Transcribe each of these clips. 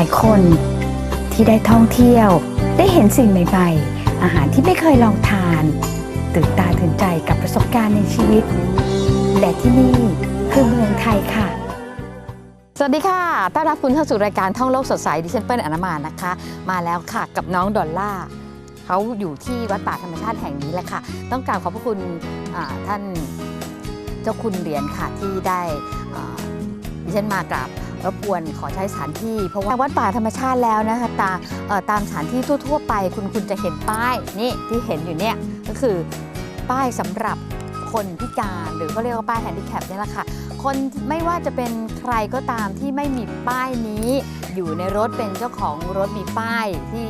ายคนที่ได้ท่องเที่ยว ได้เห็นสิ่งใหม่ ๆ อาหารที่ไม่เคยลองทาน ตื่นตาตื่นใจกับประสบการณ์ในชีวิต และที่นี่คือเมืองไทยค่ะสวัสดีค่ะ ต้อนรับคุณเข้าสู่รายการท่องโลกสดใสดิฉันเปิ้ลอนามานะคะ มาแล้วค่ะกับน้องดอลล่าเขาอยู่ที่วัดป่าธรรมชาติแห่งนี้แหละค่ะ ต้องกรารขอบพระคุณท่านเจ้าคุณเหรียญค่ะที่ได้ดิฉันมากราบ รบกวนขอใช้สถานที่ เพราะว่าวัดป่าธรรมชาติแล้วนะคะตาตามสถานที่ทั่ว ๆ ไป คุณคุณจะเห็นป้ายนี่ที่เห็นอยู่เนี่ยก็คือป้ายสำหรับคนพิการหรือก็เรียกว่าป้ายแฮนดิแคปนี่แหละค่ะคนไม่ว่าจะเป็นใครก็ตามที่ไม่มีป้ายนี้ อยู่ในรถเป็นเจ้าของรถมีป้ายที่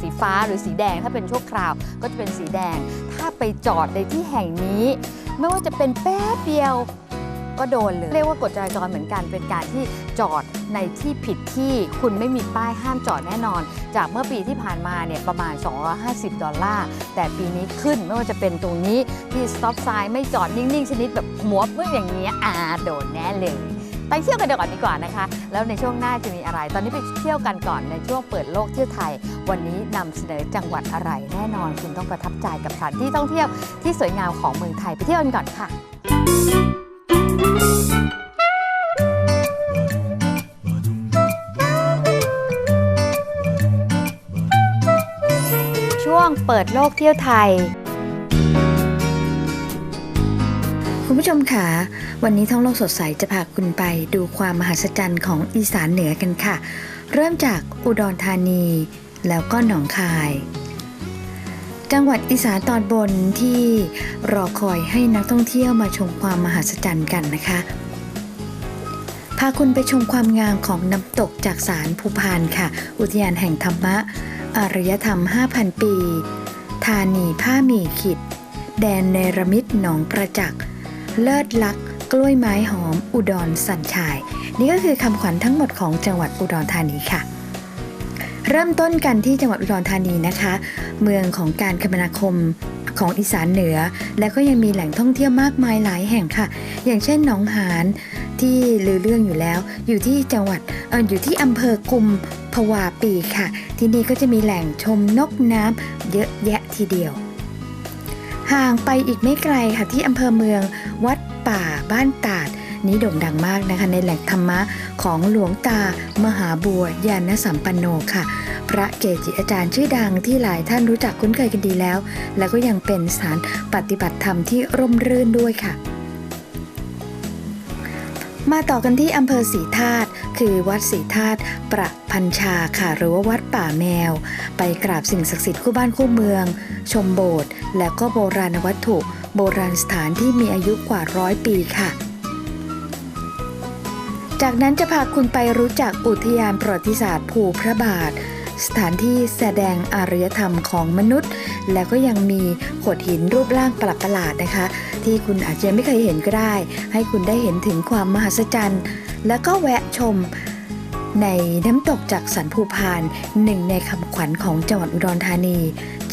สีฟ้าหรือสีแดงถ้าเป็นชั่วคราวก็จะเป็นสีแดง ถ้าไปจอดในที่แห่งนี้ ไม่ว่าจะเป็นแป๊บเดียว ก็โดนเลย เรียกว่ากฎจราจรเหมือนกันเป็นการที่จอดในที่ผิดที่คุณไม่มีป้ายห้ามจอดแน่นอน จากเมื่อปีที่ผ่านมาเนี่ยประมาณ 250 ดอลลาร์ แต่ปีนี้ขึ้นไม่ว่าจะเป็นตรงนี้ที่ stop sign ไม่จอดนิ่ง ๆ ชนิดแบบหัวเมื่ออย่างเงี้อ่าโดนแน่เลยไปเที่ยวกันเดี๋ยวก่อนดีกว่านะคะ แล้วในช่วงหน้าจะมีอะไร ตอนนี้ไปเที่ยวกันก่อนในช่วงเปิดโลกเที่ยวไทย วันนี้นำเสนอจังหวัดอะไรแน่นอน คุณต้องประทับใจกับสถานที่ท่องเที่ยวที่สวยงามของเมืองไทยไปเที่ยวกันก่อนค่ะ ช่วงเปิดโลกเที่ยวไทย คุณผู้ชมค่ะ วันนี้ท่องโลกสดใสจะพาคุณไปดูความมหัศจรรย์ของอีสานเหนือกันค่ะ เริ่มจากอุดรธานี แล้วก็หนองคาย จังหวัดอีสานตอนบนที่รอคอยให้นักท่องเที่ยวมาชมความมหัศจรรย์กันนะคะ พาคุณไปชมความงามของน้ำตกจากสารภูพานค่ะ อุทยานแห่งธรรมะ อารยธรรม 5,000 ปี ธานีผ้าหมีขิด แดนเนรมิตหนองประจักษ์ เลิศลักษ์กล้วยไม้หอม อุดรสัญชาย นี่ก็คือคำขวัญทั้งหมดของจังหวัดอุดรธานีค่ะ เริ่มต้นกันที่จังหวัดอุดรธานีนะคะ เมืองของการคมนาคมของอีสานเหนือ และก็ยังมีแหล่งท่องเที่ยวมากมายหลายแห่งค่ะ อย่างเช่นหนองหานที่ลือเรื่องอยู่แล้ว อยู่ที่จังหวัดอออยู่ที่อำเภอกุมภาวาปีค่ะ ที่นี่ก็จะมีแหล่งชมนกน้ำเยอะแยะทีเดียว ห่างไปอีกไม่ไกลค่ะที่อำเภอเมืองวัดป่าบ้านตาด นี้โด่งดังมากนะคะในแหล่งธรรมะของหลวงตามหาบัวยานสัมปันโนค่ะ พระเกจิอาจารย์ชื่อดังที่หลายท่านรู้จักคุ้นเคยกันดีแล้ว แล้วก็ยังเป็นสถานปฏิบัติธรรมที่ร่มรื่นด้วยค่ะมาต่อกันที่อำเภอศรีธาตุคือวัดศรีธาตุประพันชาค่ะหรือว่าวัดป่าแมว ไปกราบสิ่งศักดิ์สิทธิ์คู่บ้านคู่เมือง ชมโบสถ์แล้วก็โบราณวัตถุ โบราณสถานที่มีอายุกว่าร้อยปีค่ะ จากนั้นจะพาคุณไปรู้จักอุทยานประวัติศาสตร์ภูพระบาท สถานที่แสดงอารยธรรมของมนุษย์ แล้วก็ยังมีโขดหินรูปร่างประหลาดนะคะ ที่คุณอาจจะไม่เคยเห็นก็ได้ ให้คุณได้เห็นถึงความมหัศจรรย์ แล้วก็แวะชมในน้ำตกจากสันภูพานหนึ่งในคำขวัญของจังหวัดอุดรธานี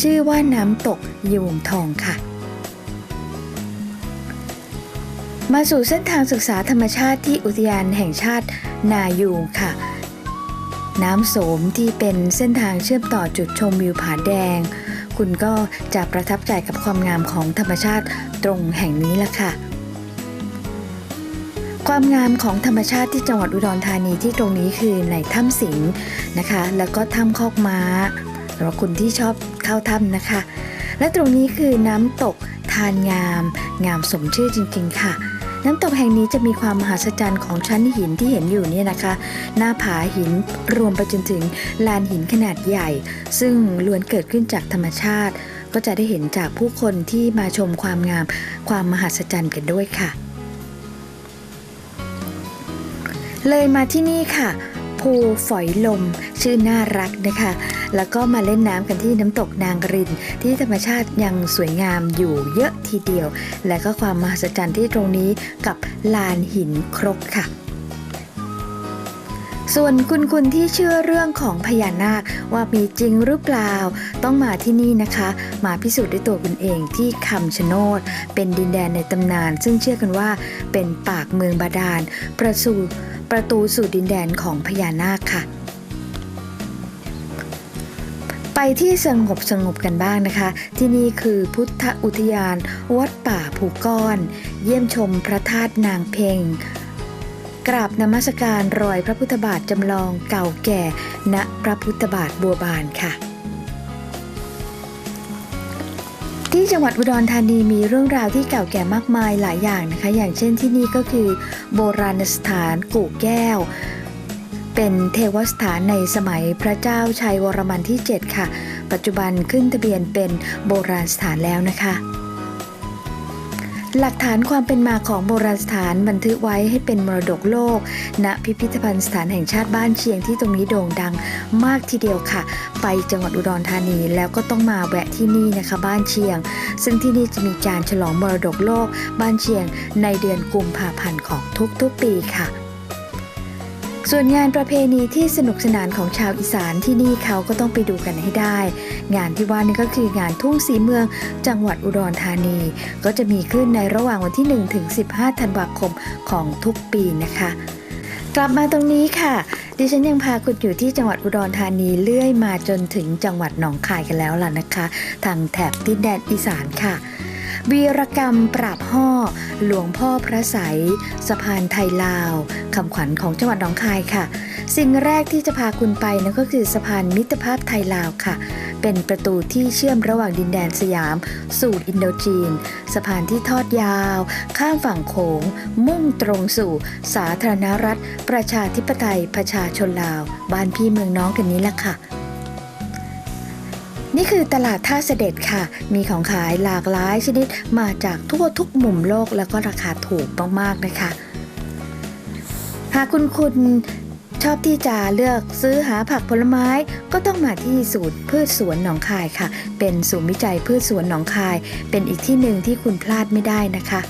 ชื่อว่าน้ำตกยูงทองค่ะ มาสู่เส้นทางศึกษาธรรมชาติที่อุทยานแห่งชาตินายูงค่ะ น้ำโสมที่เป็นเส้นทางเชื่อมต่อจุดชมวิวผาแดง คุณก็จะประทับใจกับความงามของธรรมชาติตรงแห่งนี้ละค่ะ ความงามของธรรมชาติที่จังหวัดอุดรธานีที่ตรงนี้คือในถ้ำสิงห์นะคะ แล้วก็ถ้ำคอกม้าสำหรับคุณที่ชอบเข้าถ้ำนะคะ และตรงนี้คือน้ำตกทานงาม งามสมชื่อจริงๆค่ะ น้ำตกแห่งนี้จะมีความมหัศจรรย์ของชั้นหินที่เห็นอยู่เนี่ยนะคะ หน้าผาหินรวมไปจนถึงลานหินขนาดใหญ่ ซึ่งล้วนเกิดขึ้นจากธรรมชาติ ก็จะได้เห็นจากผู้คนที่มาชมความงาม ความมหัศจรรย์กันด้วยค่ะ เลยมาที่นี่ค่ะ ภูฝอยลม ชื่อน่ารักนะคะ แล้วก็มาเล่นน้ำกันที่น้ำตกนางริน ที่ธรรมชาติยังสวยงามอยู่เยอะทีเดียว และก็ความมหัศจรรย์ที่ตรงนี้กับลานหินครกค่ะส่วนคุณคุณที่เชื่อเรื่องของพญานาคว่ามีจริงหรือเปล่า ต้องมาที่นี่นะคะ มาพิสูจน์ด้วยตัวคุณเองที่คำชะโนด เป็นดินแดนในตำนาน ซึ่งเชื่อกันว่าเป็นปากเมืองบาดาลประสู ประตูสู่ดินแดนของพญานาคค่ะ ไปที่สงบสงบกันบ้างนะคะ ที่นี่คือพุทธอุทยาน วัดป่าภูก้อน เยี่ยมชมพระธาตุนางเพ็งกราบนมัสการรอยพระพุทธบาทจำลองเก่าแก่ ณพระพุทธบาทบัวบานค่ะ ที่จังหวัดอุดรธานีมีเรื่องราวที่เก่าแก่มากมายหลายอย่างนะคะ อย่างเช่นที่นี่ก็คือ โบราณสถานกู่แก้ว เป็นเทวสถานในสมัยพระเจ้าชัยวรมันที่ 7 ค่ะ ปัจจุบันขึ้นทะเบียนเป็นโบราณสถานแล้วนะคะ หลักฐานความเป็นมาของโบราณสถานบันทึกไว้ให้เป็นมรดกโลก ณ พิพิธภัณฑ์สถานแห่งชาติบ้านเชียงที่ตรงนี้โด่งดังมากทีเดียวค่ะ ไปจังหวัดอุดรธานีแล้วก็ต้องมาแวะที่นี่นะคะบ้านเชียง ซึ่งที่นี่จะมีการฉลองมรดกโลก บ้านเชียงในเดือนกุมภาพันธ์ของทุกๆปีค่ะ ส่วนงานประเพณีที่สนุกสนานของชาวอีสานที่นี่เขาก็ต้องไปดูกันให้ได้ งานที่ว่านี่ก็คืองานทุ่งสีเมือง จังหวัดอุดรธานี ก็จะมีขึ้นในระหว่างวันที่1ถึง15 ธันวาคมของทุกปีนะคะ กลับมาตรงนี้ค่ะ ดิฉันยังพาคุณอยู่ที่จังหวัดอุดรธานีเลื่อยมาจนถึงจังหวัดหนองคายกันแล้วล่ะนะคะ ทางแถบตินแดนอีสานค่ะ วีรกรรมปราบห่อหลวงพ่อพระใสยสะพานไทยลาวคำขวัญของจังหวัดหนองคายค่ะ สิ่งแรกที่จะพาคุณไปนั่นก็คือสะพานมิตรภาพไทยลาวค่ะ เป็นประตูที่เชื่อมระหว่างดินแดนสยาม สู่อินโดจีน สะพานที่ทอดยาว ข้ามฝั่งโขง มุ่งตรงสู่ สาธารณรัฐ ประชาธิปไตยประชาชนลาว บ้านพี่เมืองน้องกันนี้ละค่ะ นี่คือตลาดท่าเสด็จค่ะ มีของขายหลากหลายชนิดมาจากทั่วทุกมุมโลกแล้วก็ราคาถูกมากๆนะคะ หากคุณคุณชอบที่จะเลือกซื้อหาผักผลไม้ก็ต้องมาที่ศูนย์พืชสวนหนองคายค่ะ เป็นศูนย์วิจัยพืชสวนหนองคาย เป็นอีกที่หนึ่งที่คุณพลาดไม่ได้นะคะ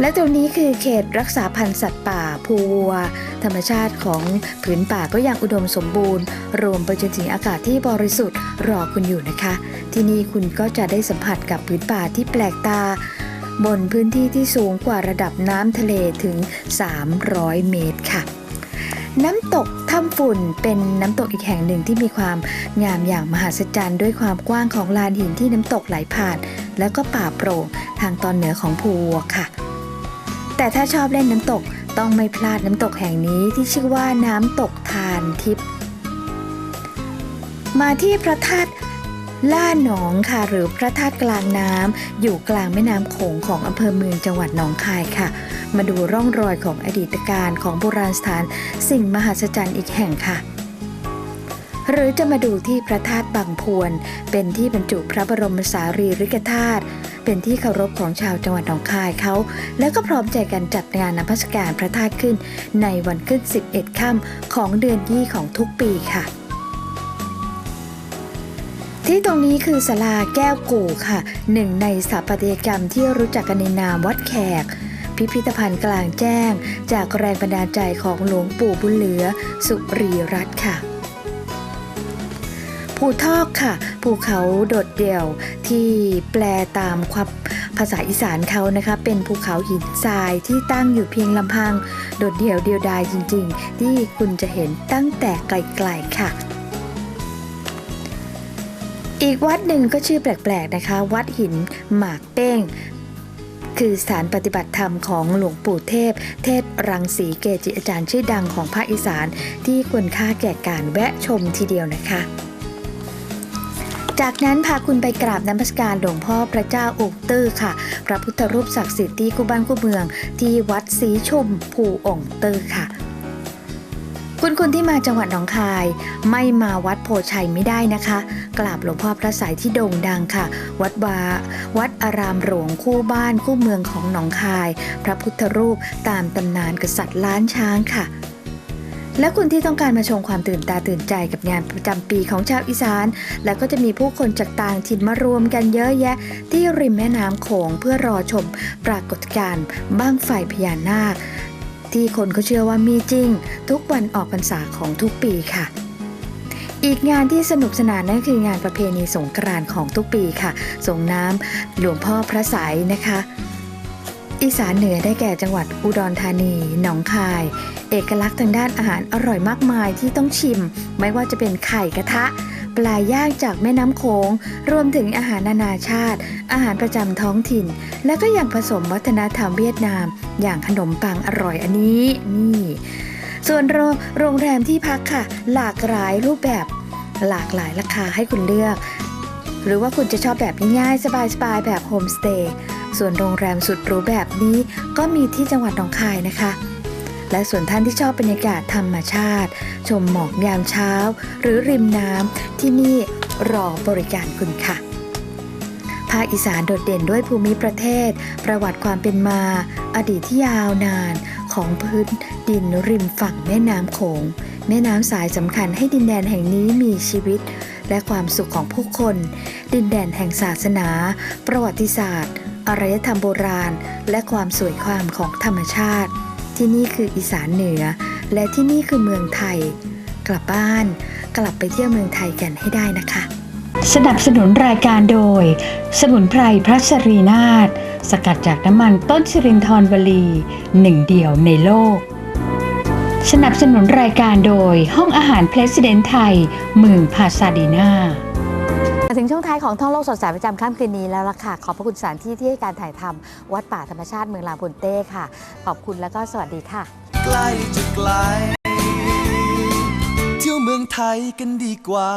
และตรงนี้คือเขตรักษาพันธุ์สัตว์ป่าภูวัว ธรรมชาติของผืนป่าก็ยังอุดมสมบูรณ์ รวมไปจนถึงอากาศที่บริสุทธิ์รอคุณอยู่นะคะ ที่นี่คุณก็จะได้สัมผัสกับผืนป่าที่แปลกตา บนพื้นที่ที่สูงกว่าระดับน้ำทะเลถึง 300 เมตรค่ะน้ำตกถ้ำฝุ่นเป็นน้ำตกอีกแห่งหนึ่งที่มีความงามอย่างมหัศจรรย์ด้วยความกว้างของลานหินที่น้ำตกไหลผ่าน แล้วก็ป่าโปร่งทางตอนเหนือของภูวัวค่ะ แต่ถ้าชอบเล่นน้ำตกต้องไม่พลาดน้ำตกแห่งนี้ที่ชื่อว่าน้ำตกทานทิพย์มาที่พระธาตุล่าหนองค่ะ หรือพระธาตุกลางน้ำอยู่กลางแม่น้ำโขงของอำเภอเมืองจังหวัดหนองคายค่ะ มาดูร่องรอยของอดีตการของโบราณสถานสิ่งมหัศจรรย์อีกแห่งค่ะ หรือจะมาดูที่พระธาตุบางพวน เป็นที่บรรจุพระบรมสารีริกธาตุ เป็นที่เคารพของชาวจังหวัดหนองคายเขา แล้วก็พร้อมใจกันจัดงานนมัสการพระธาตุขึ้น ในวันขึ้น 11 ค่ำของเดือนยี่ของทุกปีค่ะที่ตรงนี้คือศาลาแก้วกู่ค่ะหนึ่งในสถาปัตยกรรมที่รู้จักกันในนามวัดแขก พิพิธภัณฑ์กลางแจ้ง จากแรงบันดาลใจของหลวงปู่บุญเหลือ สุรีรัตน์ค่ะ ภูทอกค่ะ ภูเขาโดดเดี่ยวที่แปลตามความภาษาอีสานเขานะคะ เป็นภูเขาหินทรายที่ตั้งอยู่เพียงลำพัง โดดเดี่ยวเดียวดายจริง ๆ ที่คุณจะเห็นตั้งแต่ไกลๆค่ะอีกวัดหนึ่งก็ชื่อแปลกๆนะคะ วัดหินหมากเป้ง คือสถานปฏิบัติธรรมของหลวงปู่เทพ เทพรังสีเกจิอาจารย์ชื่อดังของภาคอีสาน ที่ควรค่าแก่การแวะชมทีเดียวนะคะ จากนั้นพาคุณไปกราบน้ำพระการหลวงพ่อพระเจ้าองค์ตื้อค่ะ พระพุทธรูปศักดิ์สิทธิ์ที่คู่บ้านคู่เมือง ที่วัดศรีชุมภูองค์ตื้อค่ะ คุณคุณที่มาจังหวัดหนองคาย ไม่มาวัดโพชัยไม่ได้นะคะ กราบหลวงพ่อพระสายที่โด่งดังค่ะ วัดวาวัดอารามหลวงคู่บ้านคู่เมืองของหนองคาย พระพุทธรูปตามตำนานกษัตริย์ล้านช้างค่ะ และคุณที่ต้องการมาชมความตื่นตาตื่นใจกับงานประจำปีของชาวอีสาน แล้วก็จะมีผู้คนจากต่างถิ่นมารวมกันเยอะแยะ ที่ริมแม่น้ำโขงเพื่อรอชมปรากฏการณ์บ้างไฟพญานาค ที่คนเขาเชื่อว่ามีจริง ทุกวันออกพรรษาของทุกปีค่ะอีกงานที่สนุกสนานนั่นคืองานประเพณีสงกรานต์ของทุกปีค่ะ ส่งน้ำหลวงพ่อพระสายนะคะ อีสานเหนือได้แก่จังหวัดอุดรธานี หนองคาย เอกลักษณ์ทางด้านอาหารอร่อยมากมายที่ต้องชิม ไม่ว่าจะเป็นไข่กระทะ ปลาย่างจากแม่น้ำโขงรวมถึงอาหารนานาชาติ อาหารประจำท้องถิ่น และก็ยังผสมวัฒนธรรมเวียดนาม อย่างขนมปังอร่อยอันนี้นี่ส่วนโรโรงแรมที่พักค่ะ หลากหลายรูปแบบหลากหลายราคาให้คุณเลือก หรือว่าคุณจะชอบแบบง่ายๆ สบายๆ แบบโฮมสเตย์ส่วนโรงแรมสุดหรูแบบนี้ก็มีที่จังหวัดหนองคายนะคะ และส่วนท่านที่ชอบบรรยากาศธรรมชาติ ชมหมอกยามเช้า หรือริมน้ำที่นี่รอบริการคุณค่ะภาคอีสานโดดเด่นด้วยภูมิประเทศ ประวัติความเป็นมา อดีตที่ยาวนานของพื้นดินริมฝั่งแม่น้ำโขง แม่น้ำสายสำคัญให้ดินแดนแห่งนี้มีชีวิต และความสุขของผู้คน ดินแดนแห่งศาสนา ประวัติศาสตร์ อารยธรรมโบราณ และความสวยความของธรรมชาติ ที่นี่คืออีสานเหนือ และที่นี่คือเมืองไทย กลับบ้าน กลับไปเที่ยวเมืองไทยกันให้ได้นะคะ สนับสนุนรายการโดย สมุนไพรพระชรีนาฏสกัดจากน้ำมันต้นชรินทรวลีหนึ่งเดียวในโลก สนับสนุนรายการโดยห้องอาหารเพลสเดนไทยเมืองพาซาดีนา มาถึงช่วงท้ายของท่องโลกสดใสประจำค่ำคืนนี้แล้วล่ะค่ะ ขอบพระคุณสถานที่ที่ให้การถ่ายทำวัดป่าธรรมชาติเมืองลาพุนเต้ค่ะ ขอบคุณแล้วก็สวัสดีค่ะ ใกล้จะไกลเที่ยวเมืองไทยกันดีกว่า